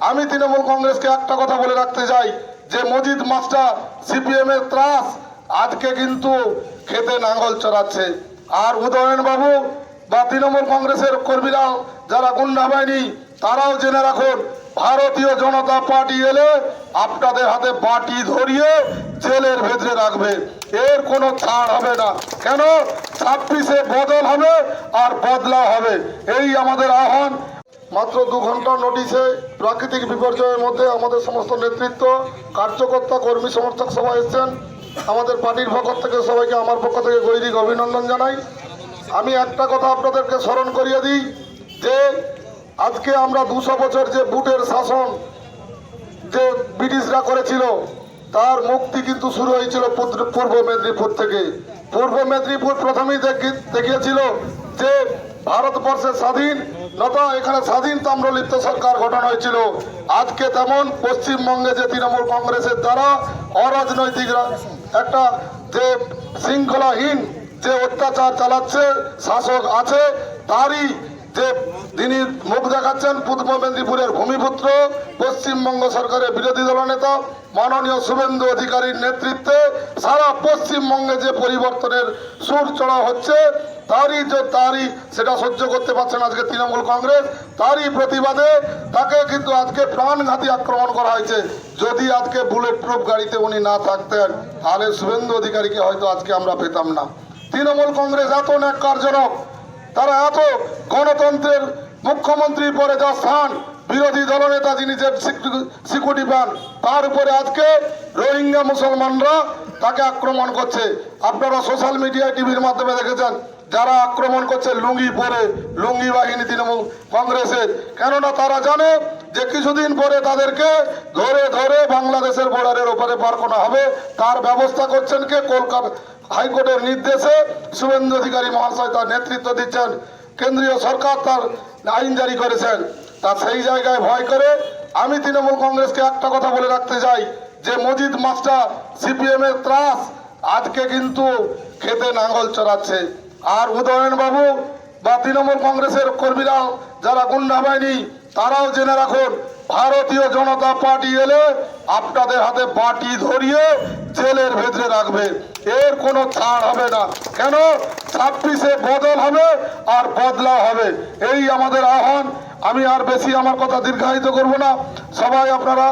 আমি তৃণমূল কংগ্রেসকে একটা কথা বলে রাখতে চাই, যে মজিদ মাস্টার, সিপিএম এর ত্রাস আজকে কিন্তু খেতে নাঙ্গল চড়াচ্ছে। আর উদয়ন বাবু বা তৃণমূল কংগ্রেসের কর্মীরা যারা গুন্ডা বাহিনী, তারাও জেনে রাখুন, ভারতীয় জনতা পার্টি এলে আপনাদের হাতে বাটি ধরিয়ে জেলের ভেতরে রাখবে। এর কোনো ছাড় হবে না। কেন? ছাব্বিশে বদল হবে আর বদলা হবে। এই আমাদের আহ্বান। মাত্র দু ঘণ্টা নোটিশে প্রাকৃতিক বিপর্যয়ের মধ্যে আমাদের সমস্ত নেতৃত্ব, কার্যকর্তা, কর্মী, সমর্থক সবাই এসছেন। আমাদের পার্টির পক্ষ থেকে সবাইকে আমার পক্ষ থেকে গৈরিক অভিনন্দন জানাই। আমি একটা কথা আপনাদেরকে স্মরণ করিয়ে দিই যে আজকে আমরা দুশো বছর যে বুটের শাসন যে ব্রিটিশরা করেছিল, তার মুক্তি কিন্তু শুরু হয়েছিল পূর্ব মেদিনীপুর থেকে। পূর্ব মেদিনীপুর প্রথমেই দেখি- দেখিয়েছিল যে ভারতবর্ষের স্বাধীনতা এখানে স্বাধীন তাম্রলিপ্ত সরকার গঠন হয়েছিল। আজকে তেমন পশ্চিমবঙ্গে যে তৃণমূল কংগ্রেসের দ্বারা অরাজনৈতিক একটা যে শৃঙ্খলাহীন যে অত্যাচার চালাচ্ছে, শাসক আছে, তারই যে তিনি মুখ দেখাচ্ছেন পূর্ব মেদিনীপুরের ভূমিপুত্র, পশ্চিমবঙ্গ সরকারের বিরোধী দলনেতা মাননীয় শুভেন্দু অধিকারীর নেতৃত্বে সারা পশ্চিমবঙ্গে যে পরিবর্তনের সুর চড়া হচ্ছে, তারই যে তারই সেটা সহ্য করতে পারছেন আজকে তৃণমূল কংগ্রেস, তারই প্রতিবাদে তাকে কিন্তু আজকে প্রাণঘাতী আক্রমণ করা হয়েছে। যদি আজকে বুলেট প্রুফ গাড়িতে উনি না থাকতেন, তাহলে শুভেন্দু অধিকারীকে হয়তো আজকে আমরা পেতাম না। তৃণমূল কংগ্রেস এত ন্যাক্কারজনক, তারা এত গণতন্ত্রের মুখ্যমন্ত্রী পরে যা স্থান, বিরোধী দলনেতা যিনি যে সিকিউরিটি পান, তার উপরে আজকে রোহিঙ্গা মুসলমানরা তাকে আক্রমণ করছে। আপনারা সোশ্যাল মিডিয়া টিভির মাধ্যমে দেখেছেন, যারা আক্রমণ করছে লুঙ্গি পরে, লুঙ্গি বাহিনী তৃণমূল কংগ্রেসের। কেননা তারা জানে যে কিছুদিন পরে তাদেরকে ধরে ধরে বাংলাদেশের বর্ডারের ওপারে পার হবে। তার ব্যবস্থা করছেন কে? কলকাতা হাইকোর্টের নির্দেশে শুভেন্দু অধিকারী মহাশয় তার নেতৃত্ব দিচ্ছেন। কেন্দ্রীয় সরকার তার আইন জারি করেছেন। তা সেই জায়গায় ভয় করে আমি তৃণমূল কংগ্রেসকে একটা কথা বলে রাখতে চাই, যে মজিদ মাস্টার সিপিএম এর ত্রাস আজকে কিন্তু খেতে নাঙ্গল চড়াচ্ছে। আর উদয়ন বাবু বা তৃণমূল কংগ্রেসের কর্মীরাও যারা গুন্ডা বাহিনী, তারাও জেনে রাখুন, ভারতীয় জনতা পার্টি এলে আপনাদের হাতে বাটি ধরিয়ে জেলের ভেতরে রাখবে। এর কোনো ছাড় হবে না। কেন? ছাব্বিশে বদল হবে আর বদলা হবে। এই আমাদের আহ্বান। আমি আর বেশি আমার কথা দীর্ঘায়িত করব না। সবাই আপনারা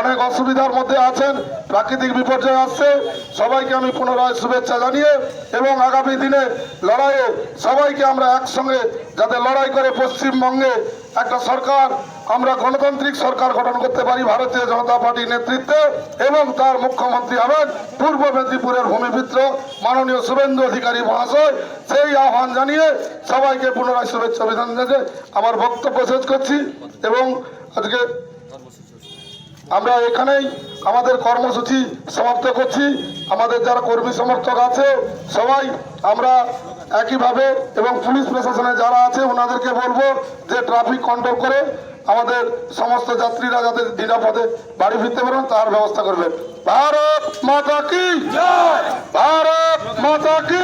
অনেক অসুবিধার মধ্যে আছেন। প্রাকৃতিক বিপর্যয় আসছে। সবাইকে আমি পুনরায় শুভেচ্ছা জানিয়ে এবং আগামী দিনে লড়াইয়ে সবাইকে আমরা একসঙ্গে যাতে লড়াই করে পশ্চিমবঙ্গে একটা সরকার, আমরা গণতান্ত্রিক সরকার গঠন করতে পারি ভারতীয় জনতা পার্টির নেতৃত্বে এবং তার মুখ্যমন্ত্রী হবেন পূর্ব মেদিনীপুরের ভূমিপুত্র মাননীয় শুভেন্দু অধিকারী মহাশয়। সেই আহ্বান জানিয়ে সবাইকে পুনরায় শুভেচ্ছা অভিযান জানিয়ে আমার বক্তব্য শেষ করছি এবং আজকে আমরা এখানেই আমাদের কর্মসূচি সমাপ্ত করছি। আমাদের যারা কর্মী সমর্থক আছে, সবাই আমরা একইভাবে এবং পুলিশ প্রশাসনে যারা আছে, ওনাদেরকে বলব যে ট্রাফিক কন্ট্রোল করে আমাদের সমস্ত যাত্রীরা যাতে নিরাপদে বাড়ি ফিরতে পারেন, তার ব্যবস্থা করবেন। ভারত মাতা কি ভারত মাতা কি